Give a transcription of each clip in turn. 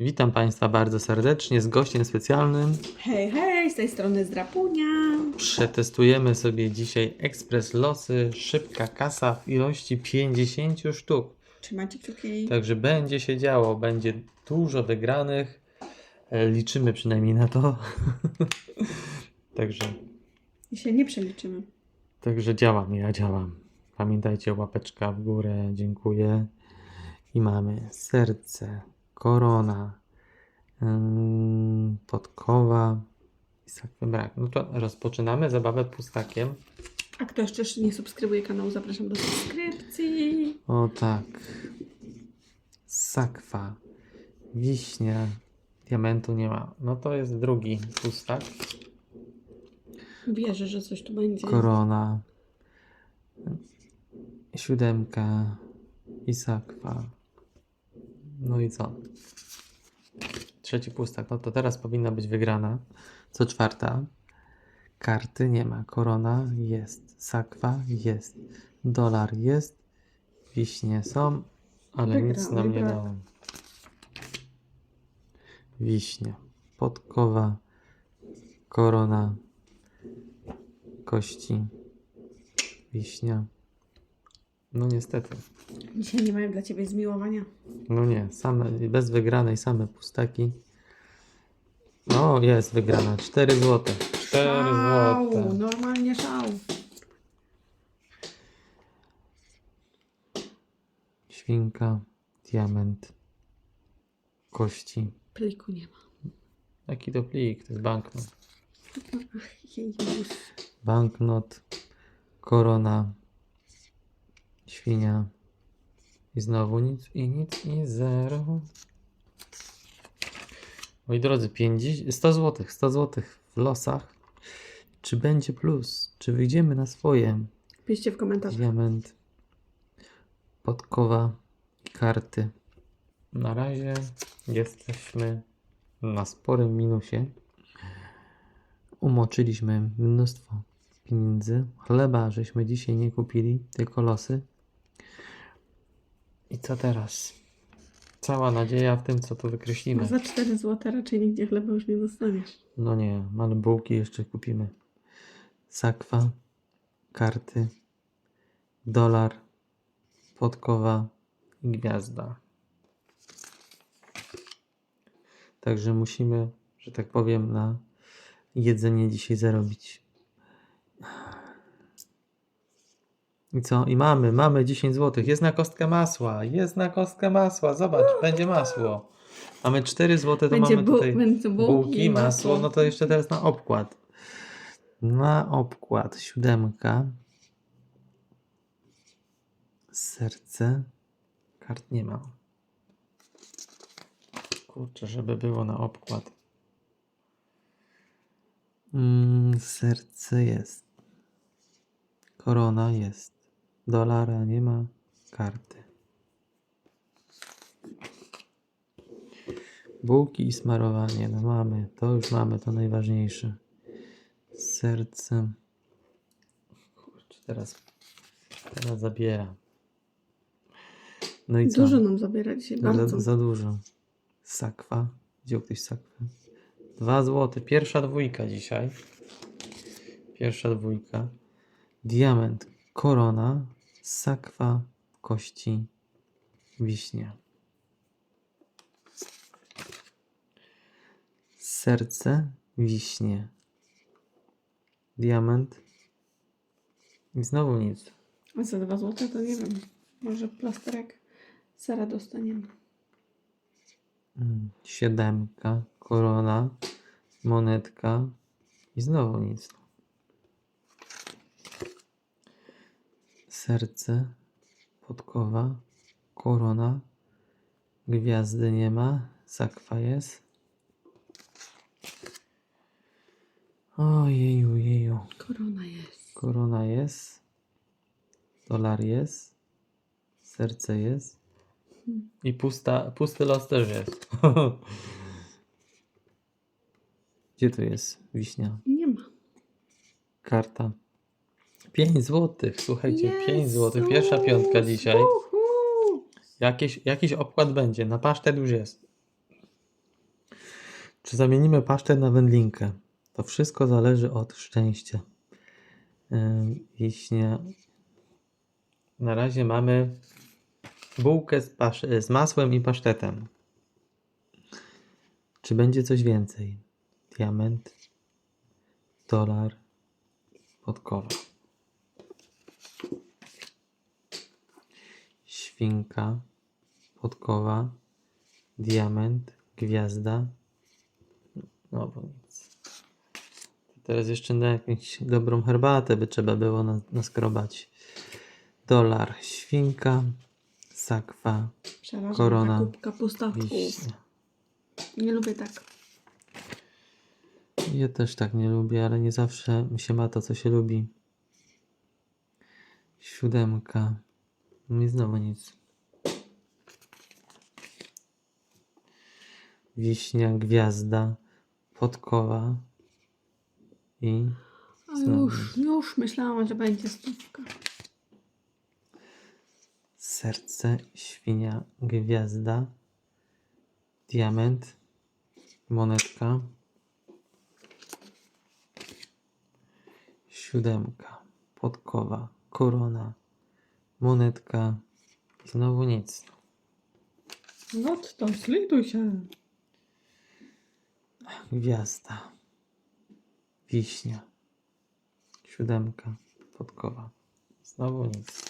Witam Państwa bardzo serdecznie z gościem specjalnym. Hej, hej, z tej strony Zdrapunia. Przetestujemy sobie dzisiaj ekspres losy, szybka kasa w ilości 50 sztuk. Trzymajcie kciuki. Także będzie się działo, będzie dużo wygranych. E, Liczymy przynajmniej na to. Także, I się nie przeliczymy. także działam, ja działam. Pamiętajcie, łapeczka w górę, dziękuję. I mamy serce, korona, podkowa i sakwy brak. No to rozpoczynamy zabawę pustakiem. A kto jeszcze nie subskrybuje kanału, zapraszam do subskrypcji. O tak. Sakwa, wiśnia, diamentu nie ma. No to jest drugi pustak. Wierzę, że coś tu będzie. Korona, siódemka i sakwa. No i co? Trzeci pustak. No to teraz powinna być wygrana. Co czwarta. Karty nie ma. Korona jest. Sakwa jest. Dolar jest. Wiśnie są, ale Wygrał, nic nam nie wygrał. dało. Wiśnia. Podkowa. Korona. Kości. Wiśnia. No niestety. Dzisiaj nie mają dla ciebie zmiłowania. No nie, same, bez wygranej, same pustaki. O, jest wygrana. 4 złote. 4 Szał, złote. normalnie szał. Świnka, diament, kości. Pliku nie ma. Jaki to plik? To jest banknot. Jezus. Banknot, korona, świnia. I znowu nic, i nic, i zero. Moi drodzy, 50, 100 zł, 100 zł w losach. Czy będzie plus? Czy wyjdziemy na swoje? Piszcie w komentarzach. Diament, podkowa i karty. Na razie jesteśmy na sporym minusie. Umoczyliśmy mnóstwo pieniędzy. Chleba żeśmy dzisiaj nie kupili, tylko losy. I co teraz? Cała nadzieja w tym, co tu No wykreślimy. za 4 zł raczej nigdzie chleba już nie dostaniesz. No nie, ale bułki jeszcze kupimy. Sakwa, karty, dolar, podkowa i gwiazda. Także musimy, że tak powiem, na jedzenie dzisiaj zarobić. I co? I mamy, mamy 10 zł. Jest na kostkę masła, jest na kostkę masła. Zobacz, będzie masło. Mamy 4 zł, to Będzie, mamy bu- tutaj będzie bułki, bułki, masło, no to jeszcze teraz na obkład. Na obkład siódemka. Serce. Kart nie ma. Kurczę, żeby było na obkład. Mm, serce jest. Korona jest. Dolara nie ma. Karty. Bułki i smarowanie, no mamy, to już mamy, to najważniejsze. Serce. Kurczę, teraz, teraz zabiera. No i co? Dużo nam zabiera dzisiaj, za, bardzo. za dużo. Sakwa. Wziął ktoś sakwę. Dwa złote. Pierwsza dwójka dzisiaj. Pierwsza dwójka. Diament. Korona. Sakwa. Kości. Wiśnia. Serce. Wiśnie. Diament. I znowu nic. A za 2 zł to nie wiem. Może plasterek sera dostaniemy. Mm, Siódemka, korona, monetka i znowu nic. Serce, podkowa, korona, gwiazdy nie ma, sakwa jest. Ojeju, jeju. Korona jest. Korona jest, dolar jest, serce jest i pusta, pusty los też jest. Gdzie tu jest wiśnia? Nie ma. Karta. 5 złotych, słuchajcie, 5 złotych. Pierwsza piątka dzisiaj. Uhu! Jakiś, jakiś obkład będzie, na pasztet już jest. Czy zamienimy pasztet na wędlinkę? To wszystko zależy od szczęścia. Wiśnie. Na razie mamy bułkę z, z masłem i pasztetem. Czy będzie coś więcej? Diament, dolar, podkowa. Świnka, podkowa, diament, gwiazda. No bo nic. Teraz jeszcze na jakąś dobrą herbatę by trzeba było na- naskrobać. Dolar, świnka, sakwa, Przerażam Korona. kubka pustawków. wiśnia. Nie lubię tak. Ja też tak nie lubię, ale nie zawsze mi się ma to, co się lubi. Siódemka. No i znowu nic. Wiśnia, gwiazda, podkowa i A Znowu już, już myślałam, że będzie stówka. serce, świnia, gwiazda, diament, monetka, siódemka, podkowa, korona, monetka, znowu nic. No to sliduj się. Gwiazda, wiśnia, siódemka, podkowa, znowu nic.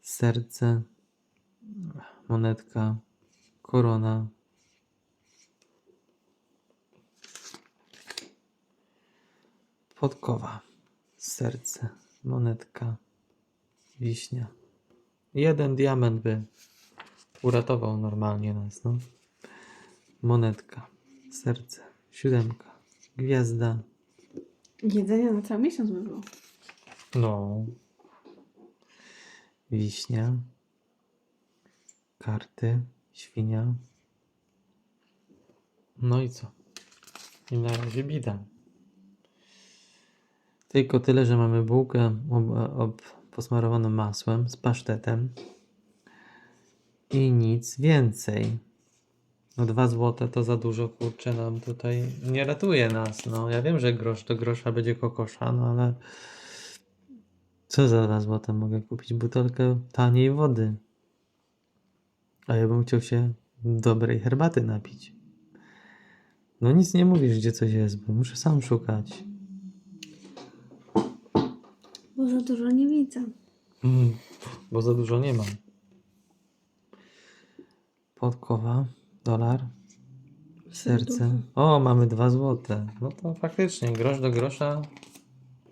Serce, monetka, korona, podkowa, serce, monetka, wiśnia. Jeden diament by uratował normalnie nas, no. Monetka, serce, siódemka, gwiazda. Jedzenia na cały miesiąc by było. No. Wiśnia. Karty, świnia. No i co? I na razie bida. Tylko tyle, że mamy bułkę ob, ob, posmarowaną masłem z pasztetem. I nic więcej. No dwa złote to za dużo, kurczę, nam tutaj nie ratuje nas. No ja wiem, że grosz do grosza będzie kokosza, no ale co za dwa złote mogę kupić? Butelkę taniej wody. A ja bym chciał się dobrej herbaty napić. No nic nie mówisz, gdzie coś jest, bo muszę sam szukać. Bo za dużo nie widzę. Mm, bo za dużo nie mam. Podkowa, dolar, serce. O, mamy dwa złote. No to faktycznie, grosz do grosza.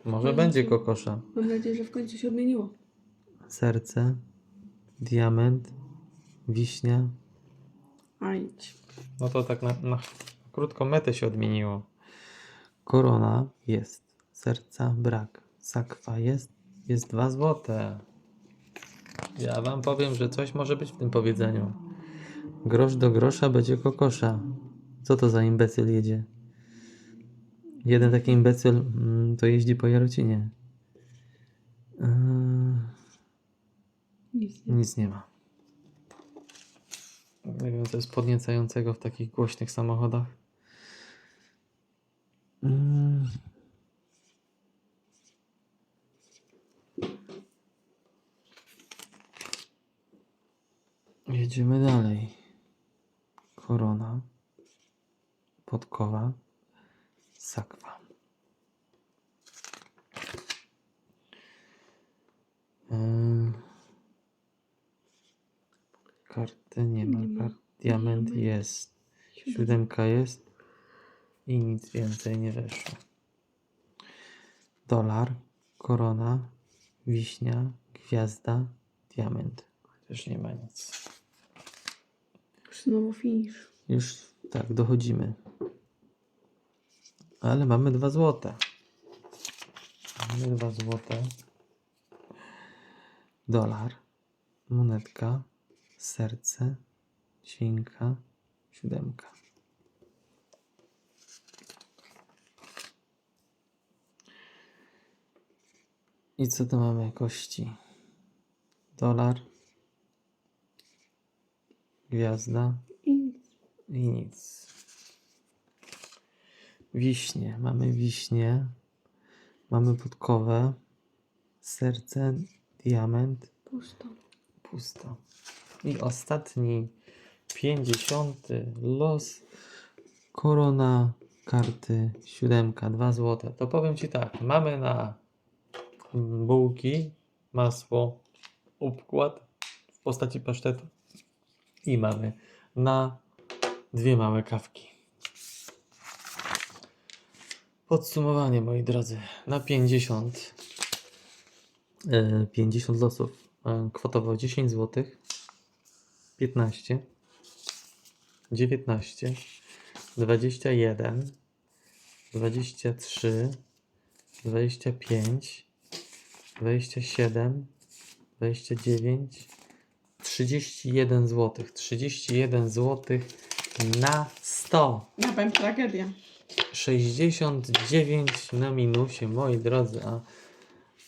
Może Będzie. będzie kokosza. Mam nadzieję, że w końcu się odmieniło. Serce, diament, wiśnia. A idź. No to tak na, na krótką metę się odmieniło. Korona jest, serca brak, sakwa jest, jest dwa złote. Ja wam powiem, że coś może być w tym powiedzeniu. Grosz do grosza będzie kokosza. Co to za imbecyl jedzie? Jeden taki imbecyl mm, to jeździ po Jarocinie. Yy, Nic nie. nic nie ma. Nie wiem, co jest podniecającego w takich głośnych samochodach. Jedziemy dalej. Korona. Podkowa. Sakwa. Yy. Karty nie ma. Kart. Diament Diament. jest. Siódemka jest. I nic więcej nie weszło. Dolar, korona, wiśnia, gwiazda, diament. Też nie ma nic. Znowu finisz. Już tak, dochodzimy. Ale mamy dwa złote. Mamy dwa złote. Dolar, monetka, serce, świnka, siódemka. I co tu mamy kości? Dolar, gwiazda, I nic. I nic. Wiśnie. Mamy wiśnie. Mamy podkowę. Serce, diament, Pusto. pusto. I ostatni, pięćdziesiąty los. Korona, karty, siódemka, dwa złote. To powiem Ci tak, mamy na bułki, masło, układ w postaci pasztetu i mamy na dwie małe kawki. Podsumowanie, moi drodzy, na 50 e, 50 losów e, kwotowo 10 zł 15 19 21 23 25 27 29 31 zł 31 zł na 100 Ja powiem tragedia. 69 na minusie, moi drodzy, a,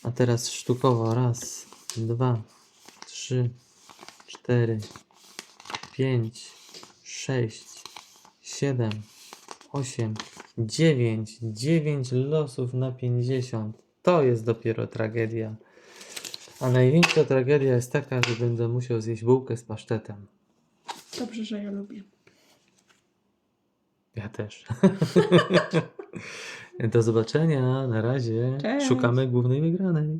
a teraz sztukowo raz, dwa, trzy, cztery, pięć, sześć, siedem, osiem, dziewięć, dziewięć losów na 50. To jest dopiero tragedia. A największa tragedia jest taka, że będę musiał zjeść bułkę z pasztetem. Dobrze, że ja lubię. Ja też. Do zobaczenia. Na razie. Cześć. Szukamy głównej wygranej.